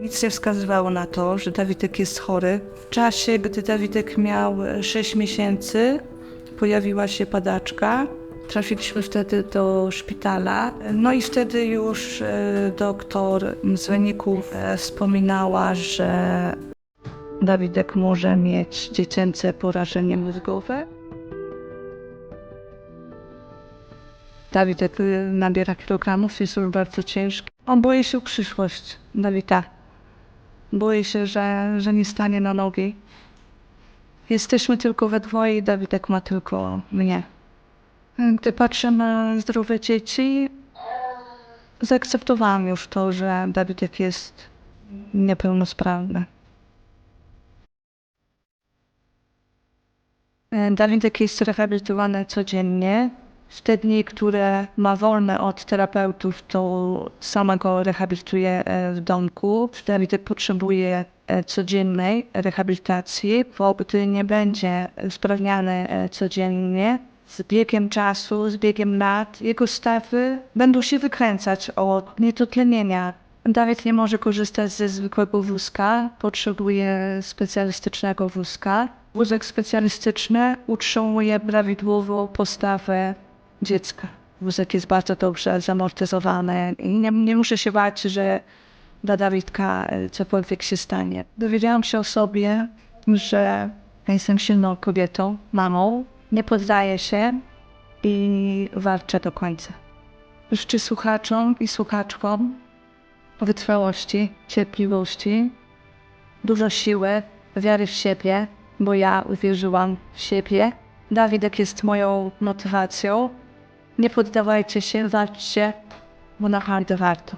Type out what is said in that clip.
Nic nie wskazywało na to, że Dawidek jest chory. W czasie, gdy Dawidek miał 6 miesięcy, pojawiła się padaczka. Trafiliśmy wtedy do szpitala. No i wtedy już e, doktor z wyników e, wspominała, że Dawidek może mieć dziecięce porażenie mózgowe. Dawidek nabiera kilogramów, jest już bardzo ciężki. On boi się o przyszłość Dawida. Boi się, że, że nie stanie na nogi. Jesteśmy tylko we dwoje i Dawidek ma tylko mnie. Gdy patrzę na zdrowe dzieci, zaakceptowałam już to, że Dawidek jest niepełnosprawny. Dawidek jest rehabilitowany codziennie. W te dni, które ma wolne od terapeutów, to sama go rehabilituje e, w domku. Dawidek potrzebuje e, codziennej rehabilitacji, bo gdy nie będzie usprawniany e, codziennie, z biegiem czasu, z biegiem lat, jego stawy będą się wykręcać od niedotlenienia. Dawid nie może korzystać ze zwykłego wózka, potrzebuje specjalistycznego wózka. Wózek specjalistyczny utrzymuje prawidłową postawę dziecka. Wózek jest bardzo dobrze zamortyzowany i nie, nie muszę się bać, że dla Dawidka e, cokolwiek się stanie. Dowiedziałam się o sobie, że jestem silną kobietą, mamą, nie poddaję się i walczę do końca. Życzę słuchaczom i słuchaczkom wytrwałości, cierpliwości, dużo siły, wiary w siebie, bo ja uwierzyłam w siebie. Dawidek jest moją motywacją. Nie poddawajcie się, walczcie, bo naprawdę warto.